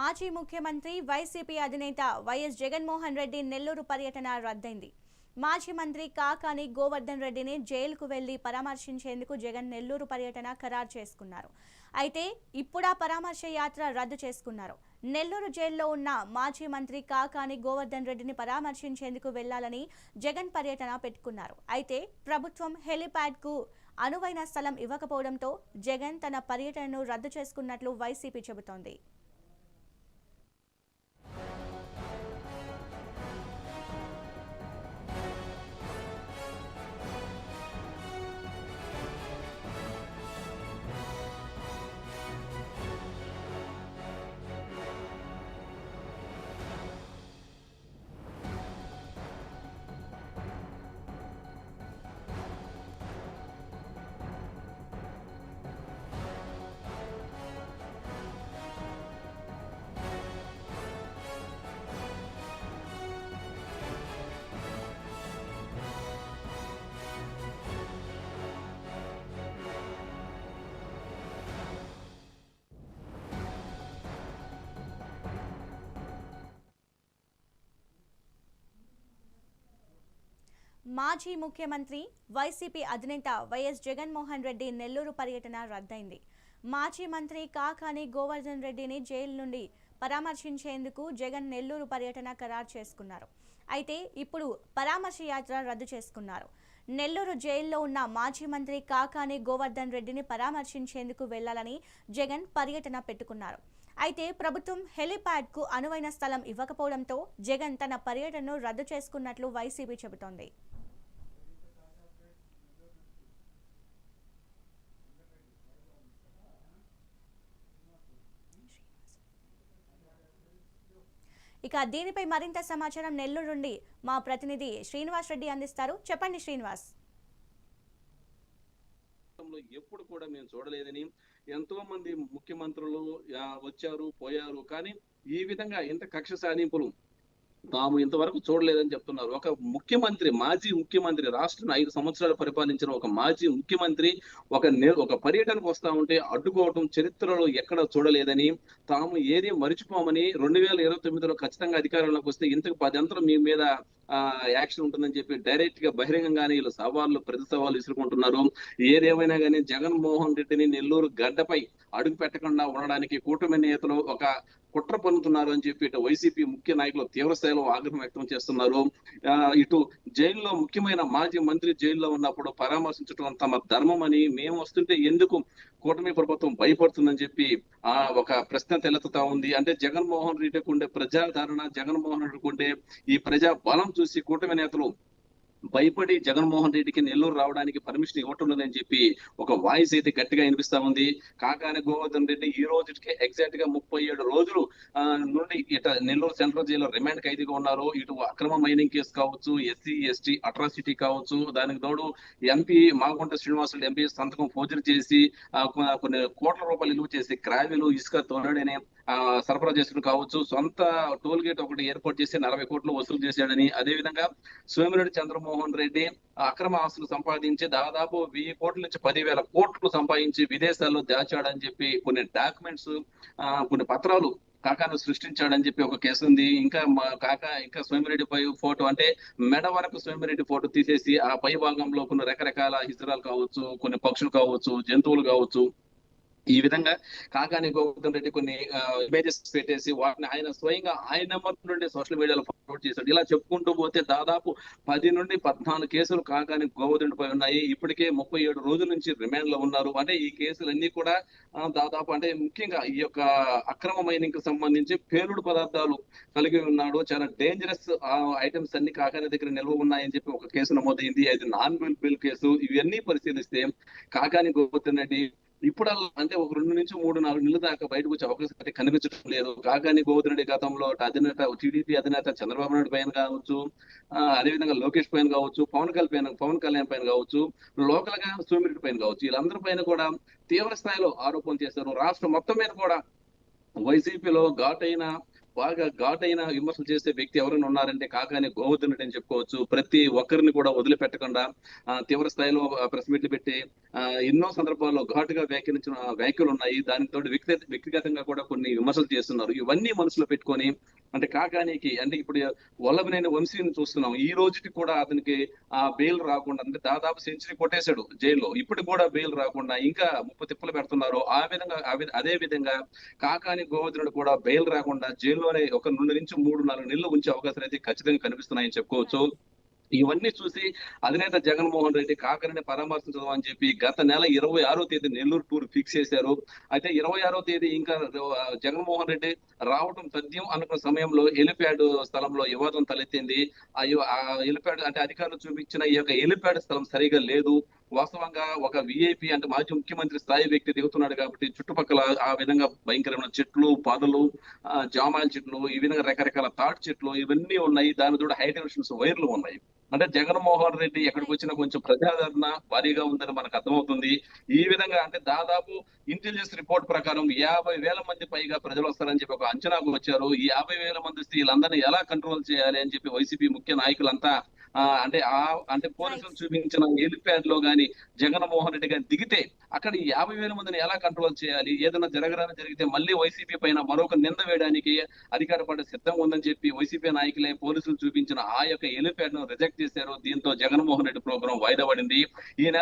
మాజీ ముఖ్యమంత్రి వైసీపీ అధినేత వైఎస్ జగన్మోహన్ రెడ్డి నెల్లూరు పర్యటన రద్దయింది. మాజీ మంత్రి కాకాని గోవర్ధన్ రెడ్డిని జైలుకు వెళ్ళి పరామర్శించేందుకు జగన్ నెల్లూరు పర్యటన ఖరారు చేసుకున్నారు. అయితే ఇప్పుడా పరామర్శ యాత్ర రద్దు చేసుకున్నారు. నెల్లూరు జైల్లో ఉన్న మాజీ మంత్రి కాకాని గోవర్ధన్ రెడ్డిని పరామర్శించేందుకు వెళ్ళాలని జగన్ పర్యటన పెట్టుకున్నారు. అయితే ప్రభుత్వం హెలిప్యాడ్కు అనువైన స్థలం ఇవ్వకపోవడంతో జగన్ తన పర్యటనను రద్దు చేసుకున్నట్లు వైసీపీ చెబుతోంది. మాజీ ముఖ్యమంత్రి వైసీపీ అధినేత వైఎస్ జగన్మోహన్ రెడ్డి నెల్లూరు పర్యటన రద్దయింది. మాజీ మంత్రి కాకాని గోవర్ధన్ రెడ్డిని జైలు నుండి పరామర్శించేందుకు జగన్ నెల్లూరు పర్యటన ఖరారు చేసుకున్నారు. అయితే ఇప్పుడు పరామర్శ యాత్ర రద్దు చేసుకున్నారు. నెల్లూరు జైల్లో ఉన్న మాజీ మంత్రి కాకాని గోవర్ధన్ రెడ్డిని పరామర్శించేందుకు వెళ్ళాలని జగన్ పర్యటన పెట్టుకున్నారు. అయితే ప్రభుత్వం హెలిప్యాడ్కు అనువైన స్థలం ఇవ్వకపోవడంతో జగన్ తన పర్యటనను రద్దు చేసుకున్నట్లు వైసీపీ చెబుతోంది. ఇక దీనిపై మరింత సమాచారం నెల్లూరు నుండి మా ప్రతినిధి శ్రీనివాస్ రెడ్డి అందిస్తారు. చెప్పండి శ్రీనివాస్. ఎప్పుడు కూడా మేము చూడలేదని ఎంతో మంది ముఖ్యమంత్రులు వచ్చారు పోయారు. కానీ ఈ విధంగా ఇంత కక్ష సాధింపులు తాము ఇంతవరకు చూడలేదని చెప్తున్నారు. ఒక ముఖ్యమంత్రి మాజీ ముఖ్యమంత్రి రాష్ట్రం ఐదు సంవత్సరాలు పరిపాలించిన ఒక మాజీ ముఖ్యమంత్రి ఒక ఒక పర్యటనకు వస్తా ఉంటే అడ్డుకోవటం చరిత్రలో ఎక్కడ చూడలేదని తాము ఏది మరిచిపోమని రెండు వేల ఇరవై తొమ్మిదిలో ఖచ్చితంగా అధికారంలోకి వస్తే ఇంతకు పదంతరం మీ మీద యాక్షన్ ఉంటుందని చెప్పి డైరెక్ట్గా బహిరంగంగానే వీళ్ళు సవాళ్ళు ప్రతి సవాళ్ళు విసురుకుంటున్నారు. ఏదేమైనా కానీ జగన్మోహన్ రెడ్డిని నెల్లూరు గడ్డపై అడుగు పెట్టకుండా ఉండడానికి కూటమి నేతలు ఒక కుట్ర పన్నుతున్నారు అని చెప్పి ఇటు వైసీపీ ముఖ్య నాయకులు తీవ్ర స్థాయిలో ఆగ్రహం వ్యక్తం చేస్తున్నారు. ఇటు జైల్లో ముఖ్యమైన మాజీ మంత్రి జైల్లో ఉన్నప్పుడు పరామర్శించడం తమ ధర్మం అని మేము వస్తుంటే ఎందుకు కూటమి ప్రభుత్వం భయపడుతుందని చెప్పి ఆ ఒక ప్రశ్న తెలెత్తుతా ఉంది. అంటే జగన్మోహన్ రెడ్డికి ఉండే ప్రజాదరణ జగన్మోహన్ రెడ్డికి ఉండే ఈ ప్రజా బలం చూసి కూటమి నేతలు భయపడి జగన్మోహన్ రెడ్డికి నెల్లూరు రావడానికి పర్మిషన్ ఇవ్వటం లేదని చెప్పి ఒక వాయిస్ అయితే గట్టిగా వినిపిస్తా ఉంది. కాకాని గోవర్ధన్ రెడ్డి ఈ రోజుకి ఎగ్జాక్ట్గా ముప్పై ఏడు రోజులు నుండి ఇట నెల్లూరు సెంట్రల్ జైల్లో రిమాండ్ ఖైదీగా ఉన్నారు. ఇటు అక్రమ మైనింగ్ కేసు కావచ్చు ఎస్సీ ఎస్టీ అట్రాసిటీ కావచ్చు దానికి తోడు ఎంపీ మాగుంట శ్రీనివాసులు ఎంపీ సంతకం ఫోజర్ చేసి కొన్ని కోట్ల రూపాయలు విలువ చేసి క్రావీలు ఇసుక తోడని సరఫరా చేసుకుని కావచ్చు. సొంత టోల్ గేట్ ఒకటి ఏర్పాటు చేసి నలభై కోట్లు వసూలు చేశాడని. అదే విధంగా సోమిరెడ్డి చంద్రమోహన్ రెడ్డి అక్రమ ఆస్తులు సంపాదించి దాదాపు వెయ్యి కోట్ల నుంచి పదివేల కోట్లు సంపాదించి విదేశాల్లో దాచాడని చెప్పి కొన్ని డాక్యుమెంట్స్ కొన్ని పత్రాలు కాకాను సృష్టించాడని చెప్పి ఒక కేసు ఉంది. ఇంకా మా కాక ఇంకా సోమిరెడ్డి పై ఫోటో అంటే మెడ వరకు సోమిరెడ్డి ఫోటో తీసేసి ఆ పై భాగంలో కొన్ని రకరకాల హిజరాలు కావచ్చు కొన్ని పక్షులు కావచ్చు జంతువులు కావచ్చు ఈ విధంగా కాకాని గోవర్ధన్ రెడ్డి కొన్ని ఇమేజెస్ పెట్టేసి వాటిని ఆయన స్వయంగా ఆయన నెంబర్ నుండి సోషల్ మీడియాలో ఫార్వర్డ్ చేశాడు. ఇలా చెప్పుకుంటూ పోతే దాదాపు పది నుండి పద్నాలుగు కేసులు కాకాని గోవర్ధన్ పై ఉన్నాయి. ఇప్పటికే ముప్పై ఏడు రోజుల నుంచి రిమాండ్లో ఉన్నారు. అంటే ఈ కేసులన్నీ కూడా దాదాపు అంటే ముఖ్యంగా ఈ యొక్క అక్రమ మైనింగ్కి సంబంధించి పేలుడు పదార్థాలు కలిగి ఉన్నాడు. చాలా డేంజరస్ ఐటమ్స్ అన్ని కాకాని దగ్గర నిల్వ ఉన్నాయని చెప్పి ఒక కేసు నమోదైంది. అది నాన్ బిల్ బిల్ కేసు. ఇవన్నీ పరిశీలిస్తే కాకాని గోవర్ధన్ రెడ్డి ఇప్పుడు అంటే ఒక రెండు నుంచి మూడు నాలుగు నెలల దాకా బయటకు వచ్చే అవకాశం అయితే కనిపించడం లేదు. కాకాని గోవర్ధన్ గతంలో అధినేత టీడీపీ అధినేత చంద్రబాబు నాయుడు పైన కావచ్చు అదేవిధంగా లోకేష్ పైన కావచ్చు పవన్ కళ్యాణ్ పైన పవన్ కళ్యాణ్ పైన కావచ్చు లోకల్గా సోమిరెడ్డి పైన కావచ్చు వీళ్ళందరి పైన కూడా తీవ్ర స్థాయిలో ఆరోపణలు చేశారు. రాష్ట్రం మొత్తం మీద కూడా వైసీపీలో అయిన బాగా ఘాట్ అయిన విమర్శలు చేసే వ్యక్తి ఎవరైనా ఉన్నారంటే కాకాని గోవర్ధన్ రెడ్డి అని చెప్పుకోవచ్చు. ప్రతి ఒక్కరిని కూడా వదిలిపెట్టకుండా తీవ్ర స్థాయిలో ప్రెస్ మీట్లు పెట్టి ఎన్నో సందర్భాల్లో ఘాటుగా వ్యాఖ్యానించిన వ్యాఖ్యలు ఉన్నాయి దానితో వ్యక్తి వ్యక్తిగతంగా కూడా కొన్ని విమర్శలు చేస్తున్నారు. ఇవన్నీ మనసులో పెట్టుకొని అంటే కాకానికి అంటే ఇప్పుడు వల్లభనేని వంశీని చూస్తున్నాం. ఈ రోజుకి కూడా అతనికి ఆ బెయిల్ రాకుండా అంటే దాదాపు సెంచరీ కొట్టేశాడు జైల్లో. ఇప్పుడు కూడా బెయిల్ రాకుండా ఇంకా ముప్పు తిప్పలు పెడుతున్నారు. ఆ విధంగా అదే విధంగా కాకాని గోవర్ధనుడు కూడా బెయిల్ రాకుండా జైల్లోనే ఒక రెండు నుంచి మూడు నాలుగు నెలలు ఉంచే అవకాశాలు అయితే ఖచ్చితంగా కనిపిస్తున్నాయని చెప్పుకోవచ్చు. ఇవన్నీ చూసి అధినేత జగన్మోహన్ రెడ్డి కాకరిని పరామర్శించడం అని చెప్పి గత నెల ఇరవై ఆరో తేదీ నెల్లూరు టూర్ ఫిక్స్ చేశారు. అయితే ఇరవై ఆరో తేదీ ఇంకా జగన్మోహన్ రెడ్డి రావటం తథ్యం అనుకున్న సమయంలో ఎలిప్యాడ్ స్థలంలో వివాదం తలెత్తింది. ఆ ఆ ఎలిప్యాడ్ అంటే అధికారులు చూపించిన ఈ యొక్క ఎలిప్యాడ్ స్థలం సరిగా లేదు. వాస్తవంగా ఒక విఐపి అంటే మాజీ ముఖ్యమంత్రి స్థాయి వ్యక్తి దిగుతున్నాడు కాబట్టి చుట్టుపక్కల ఆ విధంగా భయంకరమైన చెట్లు పొదలు జామాయిల చెట్లు ఈ విధంగా రకరకాల తాటి చెట్లు ఇవన్నీ ఉన్నాయి. దాని తోడు హై టెన్షన్స్ వైర్లు ఉన్నాయి. అంటే జగన్మోహన్ రెడ్డి ఎక్కడికి వచ్చినా కొంచెం ప్రజాదరణ భారీగా ఉందని మనకు అర్థమవుతుంది. ఈ విధంగా అంటే దాదాపు ఇంటెలిజెన్స్ రిపోర్ట్ ప్రకారం యాభై వేల మంది పైగా ప్రజలు వస్తారని చెప్పి ఒక అంచనాకు వచ్చారు. ఈ యాభై వేల మంది వీళ్ళందరినీ ఎలా కంట్రోల్ చేయాలి అని చెప్పి వైసీపీ ముఖ్య నాయకులంతా అంటే ఆ అంటే పోలీసులు చూపించిన హెలిప్యాడ్లో గాని జగన్మోహన్ రెడ్డి గాని దిగితే అక్కడ యాభై వేల మందిని ఎలా కంట్రోల్ చేయాలి? ఏదైనా జరగరాని జరిగితే మళ్ళీ వైసీపీ పైన మరొక నింద వేయడానికి అధికార పార్టీ సిద్ధంగా ఉందని చెప్పి వైసీపీ నాయకులే పోలీసులు చూపించిన ఆ యొక్క హెలిప్యాడ్ను రిజెక్ట్ చేశారు. దీంతో జగన్మోహన్ రెడ్డి ప్రోగ్రాం వాయిదా పడింది. ఈ